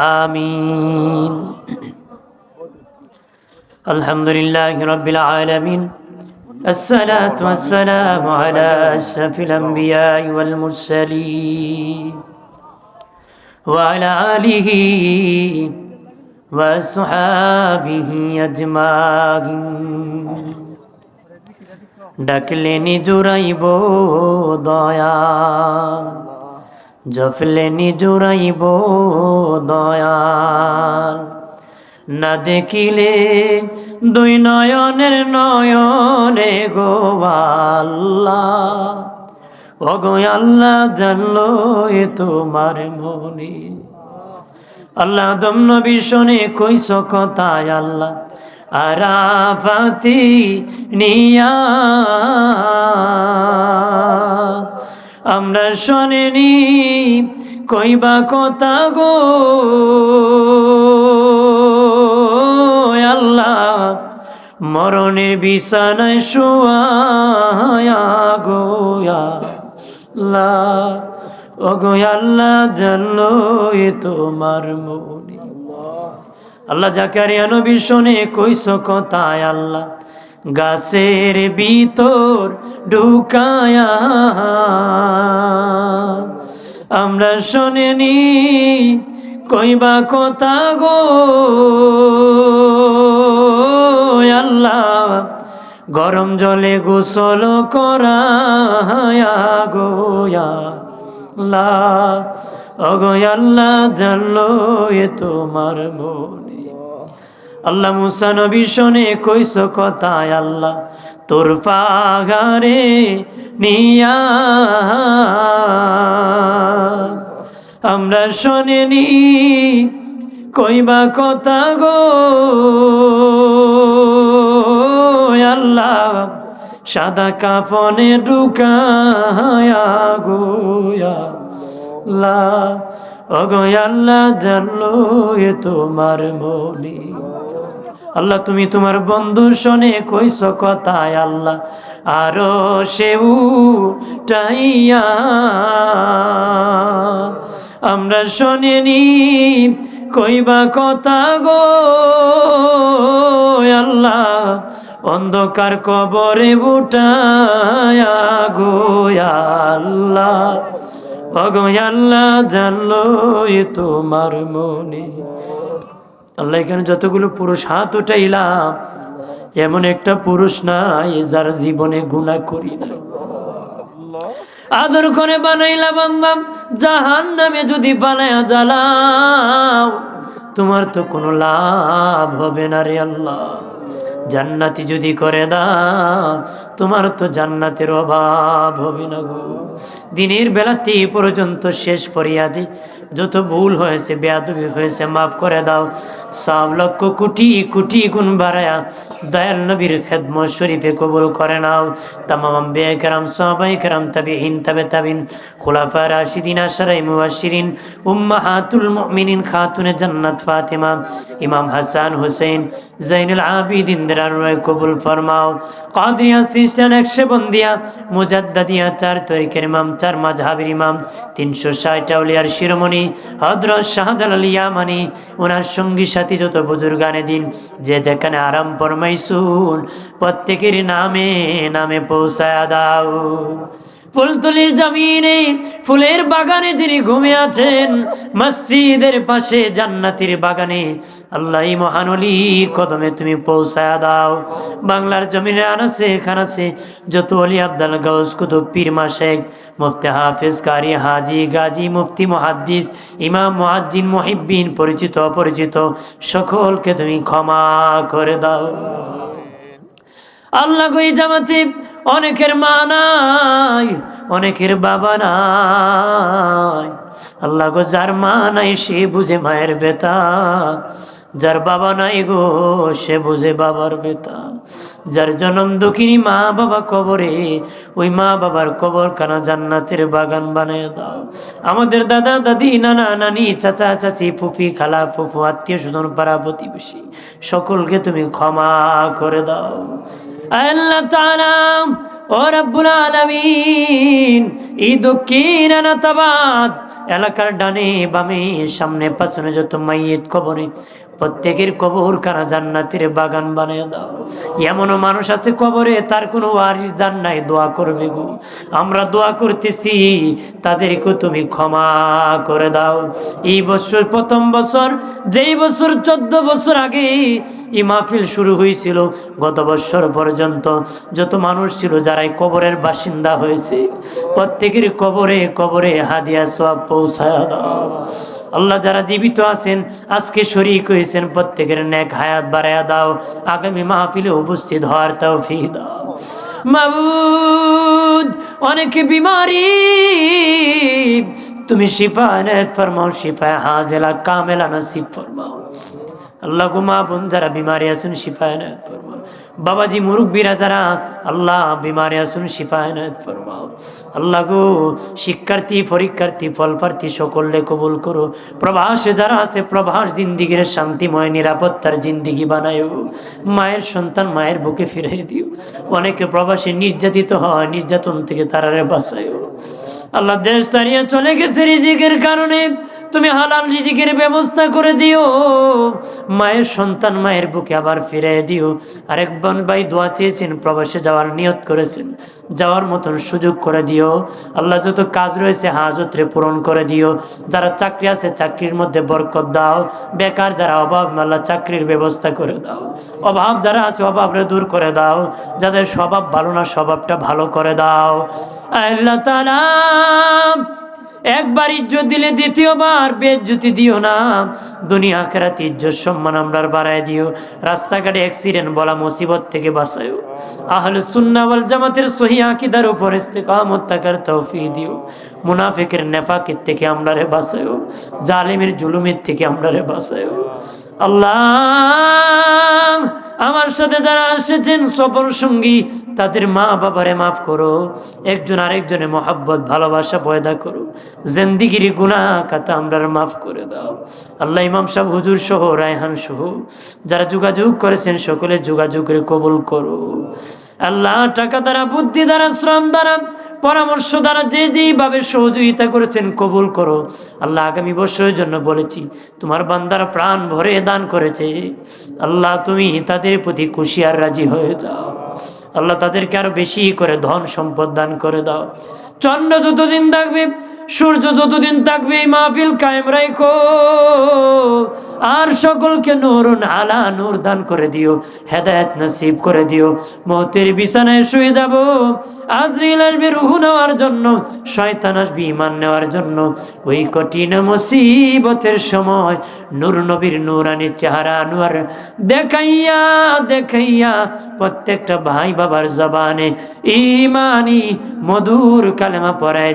آمين الحمد لله رب العالمين الصلاة والسلام على أشرف الأنبياء والمرسلين وعلى آله وصحابه أجمعين ডাকলেনি জুড়াইব দয়া জফলেনি জুড়াইব দয়াল। না দেখিলে দুই নয়নের নয়নে গো আল্লাহ। ওগো আল্লাহ জানলো এ তোমার মনে। আল্লাহ দম নবী শোনে কইস কথায় আল্লাহ, আরাফাতি নিয়া। আমরা শোনেনি কইবা কথা গো? আল্লাহ, মরণে বিছানায় শোয়া গোয়া লা ও আল্লাহ জানলো এ তোমার মনে আল্লাহ জাকারিয়া নবী শোনে, কইস কথায় আল্লাহ। গাছের ভিতর ঢুকায়া। আমরা শোনেনি কইবা কথা গো? আল্লাহ, গরম জলে গোসল করায়া গোয়া লা অগো আল্লাহ, জানলো এ তোমার মনে। আল্লাহ মুসা নবী শোনে কইস কথায় আল্লাহ, তোর পাগারে নিয়া আমরা শোনেনি, কইবা কথা গো আল্লাহ, সাদা কাফনে ঢুকায়া গোয়া লা অগয় আল্লাহ জানলো এ তোমার মনে আল্লাহ, তুমি তোমার বন্ধু শোনে কইস কথায় আল্লাহ, আরও সেউ টাইয়া আমরা শোনেনি কইবা কথা গো আল্লাহ, অন্ধকার কবরে বুটায়া গো আল্লাহ আল্লাহ জানলো তোমার মনে। আল্লাহ এখানে যতগুলো পুরুষ হাত উঠাইলাম, এমন একটা পুরুষ নাই যার জীবনে গুণা করি না আদর করে বানাইলা বান্দাম জাহান নামে যদি বানায় জ্বালাও, তোমার তো কোনো লাভ হবে না রে আল্লাহ। জান্নাতি যদি করে দাও, তোমার তো জান্নাতের অভাব হবে না গো। দিনের বেলাতে পর্যন্ত শেষ ফরিয়াদি যত ভুল হয়েছে, বেয়াদবি হয়েছে, মাফ করে দাও। সব লক্ষ কোটি কোটি গুণ বাড়ায়া দয়াল নবীর খেদম শরীফে কবুল করে নাও। তামাম বে কেরাম সবাই কেরাম তাবি হিন তাবে তাবিন খুলাফা রাশিদিন, আশারাই মুবাশিরিন উম্মাহাতুল মুমিনিন, খাতুনে জান্নাত ফাতিমা, ইমাম হাসান হুসেন জাইনুল আবিদিন রয় কবুল ফরমাও। কাদরিয়া সিস্টান একশো বন্দিয়া, মুজাদ্দাদিয়া চার তরিকের ইমাম, চার মাঝহাবের ইমাম, তিনশো শিরোমণি হজরত ওনার সঙ্গী সাথী যত বুজুর্গানে দিন, যে যেখানে আরাম ফরমাইছুন প্রত্যেকের নামে নামে পৌঁছায় দাও। ফুলতুলির জমিনে ফুলের বাগানে যিনি ঘুমে আছেন, মসজিদের পাশে জান্নাতির বাগানে আল্লাহ মহানলি কদমে তুমি পৌঁছায় দাও। বাংলার জমিনে আনাসে খানাসে যত অলি আব্দাল গাউস কুতুব পীর মাশেক মুফতি হাফিজ কারি হাজি গাজী, মুফতি মহাদ্দিস, ইমাম মুআজ্জিন মুহিব্বিন, পরিচিত অপরিচিত, সকলকে তুমি ক্ষমা করে দাও। আল্লাহ গই জামাতে অনেকের মা নাই, অনেকের বাবা নাই। আল্লাহ গো, যার মা নাই, সে বুঝে মায়ের বেতা যার বাবা নাই গো, সে বুঝে বাবার বেতা যার জন্ম দুঃখিনী মা বাবা কবরে, ওই মা বাবার কবর কানা জান্নাতের বাগান বানিয়ে দাও। আমাদের দাদা, দাদি, নানা, নানি, চাচা, চাচি, ফুফি, খালা, ফুফু, আত্মীয় স্বজন, পাড়া প্রতিবেশী, সকলকে তুমি ক্ষমা করে দাও। আল্লাহ তাআলা ও রব্বুল আলামিন এই দক্ষিণ আনাতাবাদ, এলাকার ডানে বামে, সামনে পাশনে যত মাইয়েত কবরে, প্রত্যেকের কবর কানা জান্নাতের বাগান বানিয়ে দাও। এমনও মানুষ আছে কবরে, তার কোনো ওয়ারিস দান নাই, দোয়া করবে গো। আমরা দোয়া করতেছি তাদেরকে তুমি ক্ষমা করে দাও। এই বছর প্রথম বছর, যেই বছর চোদ্দ বছর আগে এই মাহফিল শুরু হয়েছিল, গত বছর পর্যন্ত যত মানুষ ছিল যারা এই কবরের বাসিন্দা হয়েছে। প্রত্যেকের কবরে কবরে হাদিয়া সব পৌঁছায় আল্লাহ যারা জীবিত আছেন, আজকে শরিক হয়েছেন, প্রত্যেকের ন্যাক হায়াত বাড়ায়া দাও। আগামী মাহফিলে উপস্থিত হওয়ার তাও ফি দাও। মাবুদ, অনেকে বিমারি তুমি শিফা, এনায়ত ফরমাও শিফা হাজেলা, কামেলা নসিব ফরমাও। আল্লাহ গো মা বোন যারা বিমারি আছেন শিফা এনায়ত ফরমাও। বাবাজি মুরব্বীরা যারা, আল্লাহ বিমারি আছেন শিফা এনায়ত ফরমাও। আল্লাহ গো, শিক্ষার্থী, পরীক্ষার্থী, ফলপ্রার্থী সকলে কবুল করো। প্রবাসে যারা আছে, প্রবাস জিন্দিগির শান্তিময়, নিরাপত্তার জিন্দিগি বানায়ও মায়ের সন্তান মায়ের বুকে ফিরিয়ে দিও। অনেকে প্রবাসে নির্যাতিত হয়, নির্যাতন থেকে তারারে বাঁচায়ও আল্লাহ দেশ তাড়িয়ে চলে গেছে রিজিকের কারণে। তুমি হালাল রিজিকের ব্যবস্থা করে দিও। মায়ের সন্তান মায়ের বুকে আবার ফিরে দিও। আরেক বোন ভাই দোয়া চেয়েছেন, প্রবাসে যাওয়ার নিয়ত করেছেন। যাওয়ার মতন সুযোগ করে দিও। আল্লাহ যত কাজ রয়েছে, হাজতরে পূরণ করে দিও। যারা চাকরি আছে, চাকরির মধ্যে বরকত দাও। বেকার যারা অভাব, আল্লাহ চাকরির ব্যবস্থা করে দাও। অভাব যারা আছে, অভাবরে দূর করে দাও। যাদের স্বভাব ভালো না, স্বভাবটা ভালো করে দাও। আল্লাহ তাআলা একবার ইজ্জত দিলে দ্বিতীয়বার বেজ্জতি দিও না। দুনিয়া আখেরাত ইজ্জত সম্মান আমরা বাড়ায় দিও। রাস্তাঘাটে অ্যাক্সিডেন্ট বলা মুসিবত থেকে বাঁচায়ও। আহলে সুন্নাহ ওয়াল জামাতের সহি আকীদার উপর ইস্তেকামত থাকার তৌফিক দিও। মুনাফিকের নেফাকের থেকে আমরা রে বাঁচায়ও। জালিমের জুলুমের থেকে আমরা রে বাঁচায়ও। আল্লাহ আমার সাথে যারা এসেছেন সফর সঙ্গী, তাদের মা বাবারে মাফ করো। একজন আরেকজনে মহাব্বত, ভালোবাসা পয়দা করো। জেন্দিগিরি গুণা কাতা আমরা মাফ করে দাও। আল্লাহ ইমাম সাহ হুজুর সহ, রায়হান সহ, যারা যোগাযোগ করেছেন, সকলে যোগাযোগের কবুল করো। আল্লাহ টাকা দ্বারা, বুদ্ধি দ্বারা, শ্রম দ্বারা, পরামর্শ দ্বারা যে যেইভাবে সহযোগিতা করেছেন কবুল করো। আল্লাহ আগামী বছরের জন্য বলেছি, তোমার বান্দারা প্রাণ ভরে দান করেছে। আল্লাহ তুমি তাদের প্রতি খুশি আর রাজি হয়ে যাও। আল্লাহ তাদেরকে আরও বেশি করে ধন সম্পদ দান করে দাও। চন্দ্র যতদিন থাকবে সূর্য যতদিন থাকবে মাহফিল কায়েম রাখো আর সকলকে নূর আলা নূর দান করে দিও, হেদায়েত নসিব করে দিও। মৌতের বিছানায় শুয়ে যাব, আজরিল আসবে রুহু নেওয়ার জন্য, শয়তান আসবে ইমান নেওয়ার জন্য। ওই কঠিন মুসিবতের সময় নূর নবীর নূরানি চেহারা আনোয়ার দেখাইয়া দেখাইয়া প্রত্যেকটা ভাই বাবার জবানে ইমানি মধুর কালেমা পড়ায়